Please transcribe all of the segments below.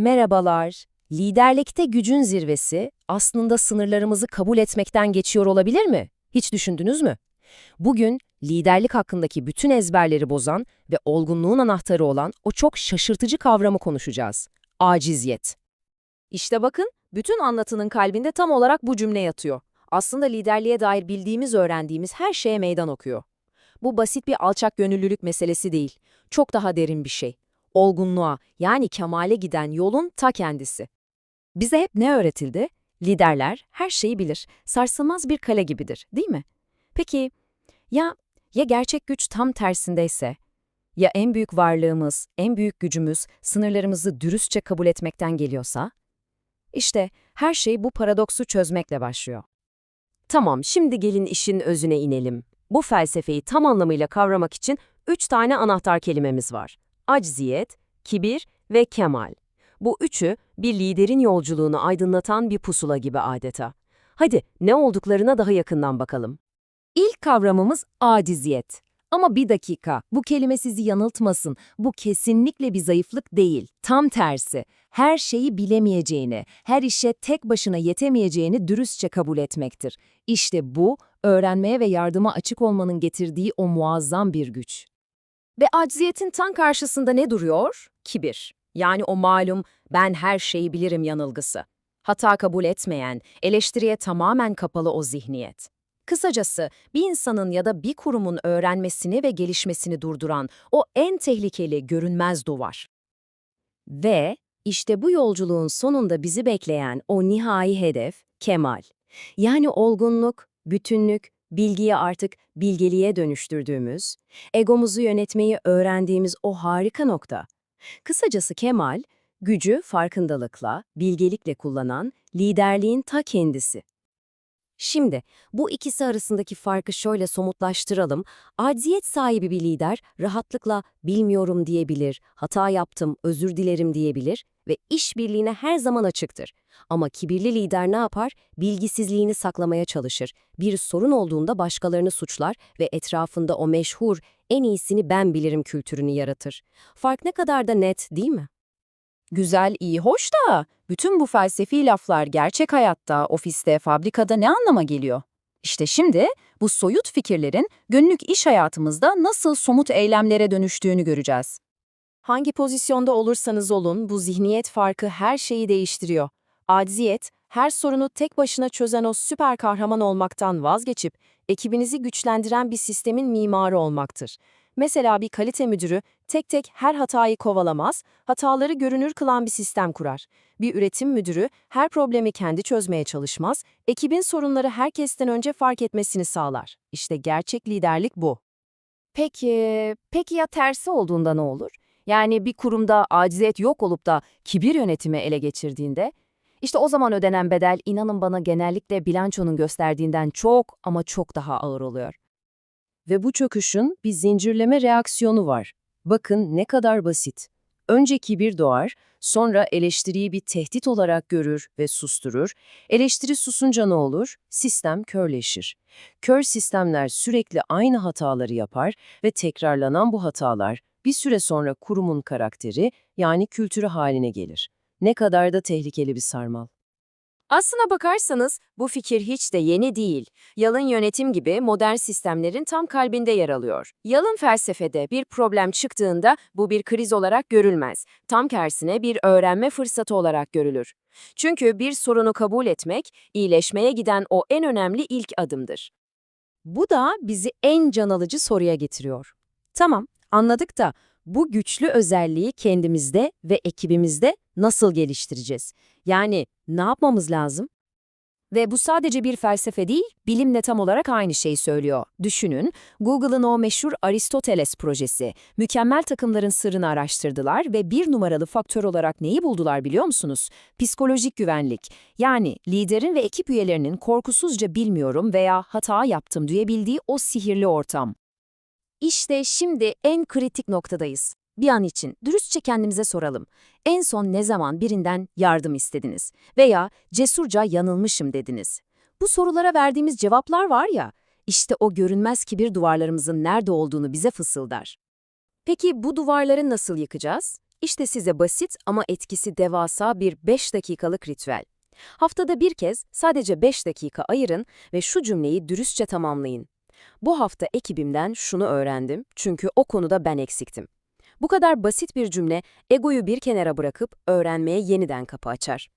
Merhabalar. Liderlikte gücün zirvesi aslında sınırlarımızı kabul etmekten geçiyor olabilir mi? Hiç düşündünüz mü? Bugün liderlik hakkındaki bütün ezberleri bozan ve olgunluğun anahtarı olan o çok şaşırtıcı kavramı konuşacağız. Aciziyet. İşte bakın, bütün anlatının kalbinde tam olarak bu cümle yatıyor. Aslında liderliğe dair bildiğimiz, öğrendiğimiz her şeye meydan okuyor. Bu basit bir alçak gönüllülük meselesi değil. Çok daha derin bir şey. Olgunluğa, yani kemale giden yolun ta kendisi. Bize hep ne öğretildi? Liderler her şeyi bilir, sarsılmaz bir kale gibidir, değil mi? Peki, ya ya gerçek güç tam tersindeyse? Ya en büyük varlığımız, en büyük gücümüz sınırlarımızı dürüstçe kabul etmekten geliyorsa? İşte her şey bu paradoksu çözmekle başlıyor. Tamam, şimdi gelin işin özüne inelim. Bu felsefeyi tam anlamıyla kavramak için üç tane anahtar kelimemiz var. Acziyet, kibir ve kemal. Bu üçü bir liderin yolculuğunu aydınlatan bir pusula gibi adeta. Hadi ne olduklarına daha yakından bakalım. İlk kavramımız aciziyet. Ama bir dakika, bu kelime sizi yanıltmasın. Bu kesinlikle bir zayıflık değil. Tam tersi. Her şeyi bilemeyeceğini, her işe tek başına yetemeyeceğini dürüstçe kabul etmektir. İşte bu, öğrenmeye ve yardıma açık olmanın getirdiği o muazzam bir güç. Ve acziyetin tam karşısında ne duruyor? Kibir. Yani o malum ben her şeyi bilirim yanılgısı. Hata kabul etmeyen, eleştiriye tamamen kapalı o zihniyet. Kısacası bir insanın ya da bir kurumun öğrenmesini ve gelişmesini durduran o en tehlikeli görünmez duvar. Ve işte bu yolculuğun sonunda bizi bekleyen o nihai hedef kemal. Yani olgunluk, bütünlük, bilgiyi artık bilgeliğe dönüştürdüğümüz, egomuzu yönetmeyi öğrendiğimiz o harika nokta. Kısacası kemal, gücü farkındalıkla, bilgelikle kullanan liderliğin ta kendisi. Şimdi bu ikisi arasındaki farkı şöyle somutlaştıralım. Acziyet sahibi bir lider rahatlıkla bilmiyorum diyebilir, hata yaptım, özür dilerim diyebilir ve işbirliğine her zaman açıktır. Ama kibirli lider ne yapar? Bilgisizliğini saklamaya çalışır. Bir sorun olduğunda başkalarını suçlar ve etrafında o meşhur en iyisini ben bilirim kültürünü yaratır. Fark ne kadar da net değil mi? Güzel, iyi, hoş da bütün bu felsefi laflar gerçek hayatta, ofiste, fabrikada ne anlama geliyor? İşte şimdi bu soyut fikirlerin günlük iş hayatımızda nasıl somut eylemlere dönüştüğünü göreceğiz. Hangi pozisyonda olursanız olun bu zihniyet farkı her şeyi değiştiriyor. Acziyet, her sorunu tek başına çözen o süper kahraman olmaktan vazgeçip ekibinizi güçlendiren bir sistemin mimarı olmaktır. Mesela bir kalite müdürü tek tek her hatayı kovalamaz, hataları görünür kılan bir sistem kurar. Bir üretim müdürü her problemi kendi çözmeye çalışmaz, ekibin sorunları herkesten önce fark etmesini sağlar. İşte gerçek liderlik bu. Peki, peki ya tersi olduğunda ne olur? Yani bir kurumda aciziyet yok olup da kibir yönetimi ele geçirdiğinde, işte o zaman ödenen bedel inanın bana genellikle bilançonun gösterdiğinden çok ama çok daha ağır oluyor. Ve bu çöküşün bir zincirleme reaksiyonu var. Bakın ne kadar basit. Önce kibir doğar, sonra eleştiriyi bir tehdit olarak görür ve susturur. Eleştiri susunca ne olur? Sistem körleşir. Kör sistemler sürekli aynı hataları yapar ve tekrarlanan bu hatalar bir süre sonra kurumun karakteri yani kültürü haline gelir. Ne kadar da tehlikeli bir sarmal. Aslına bakarsanız bu fikir hiç de yeni değil. Yalın yönetim gibi modern sistemlerin tam kalbinde yer alıyor. Yalın felsefede bir problem çıktığında bu bir kriz olarak görülmez. Tam tersine bir öğrenme fırsatı olarak görülür. Çünkü bir sorunu kabul etmek, iyileşmeye giden o en önemli ilk adımdır. Bu da bizi en can alıcı soruya getiriyor. Tamam, anladık da bu güçlü özelliği kendimizde ve ekibimizde nasıl geliştireceğiz? Yani ne yapmamız lazım? Ve bu sadece bir felsefe değil, bilim de tam olarak aynı şeyi söylüyor. Düşünün, Google'ın o meşhur Aristoteles projesi. Mükemmel takımların sırrını araştırdılar ve bir numaralı faktör olarak neyi buldular biliyor musunuz? Psikolojik güvenlik. Yani liderin ve ekip üyelerinin korkusuzca bilmiyorum veya hata yaptım diyebildiği o sihirli ortam. İşte şimdi en kritik noktadayız. Bir an için dürüstçe kendimize soralım. En son ne zaman birinden yardım istediniz veya cesurca yanılmışım dediniz? Bu sorulara verdiğimiz cevaplar var ya, işte o görünmez kibir duvarlarımızın nerede olduğunu bize fısıldar. Peki bu duvarları nasıl yıkacağız? İşte size basit ama etkisi devasa bir 5 dakikalık ritüel. Haftada bir kez sadece 5 dakika ayırın ve şu cümleyi dürüstçe tamamlayın. Bu hafta ekibimden şunu öğrendim çünkü o konuda ben eksiktim. Bu kadar basit bir cümle egoyu bir kenara bırakıp öğrenmeye yeniden kapı açar.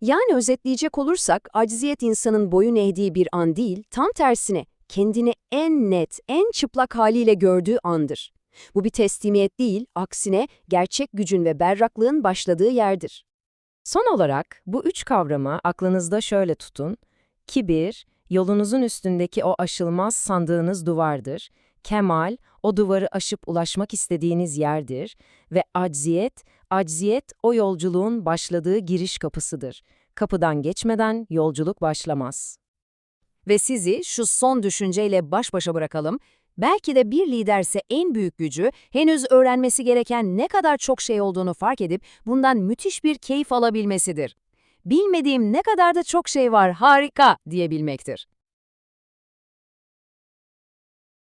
Yani özetleyecek olursak acziyet insanın boyun eğdiği bir an değil, tam tersine kendini en net, en çıplak haliyle gördüğü andır. Bu bir teslimiyet değil, aksine gerçek gücün ve berraklığın başladığı yerdir. Son olarak bu üç kavramı aklınızda şöyle tutun. Kibir, yolunuzun üstündeki o aşılmaz sandığınız duvardır. Kemal, o duvarı aşıp ulaşmak istediğiniz yerdir. Ve acziyet, acziyet o yolculuğun başladığı giriş kapısıdır. Kapıdan geçmeden yolculuk başlamaz. Ve sizi şu son düşünceyle baş başa bırakalım. Belki de bir liderse en büyük gücü henüz öğrenmesi gereken ne kadar çok şey olduğunu fark edip bundan müthiş bir keyif alabilmesidir. Bilmediğim ne kadar da çok şey var harika diyebilmektir.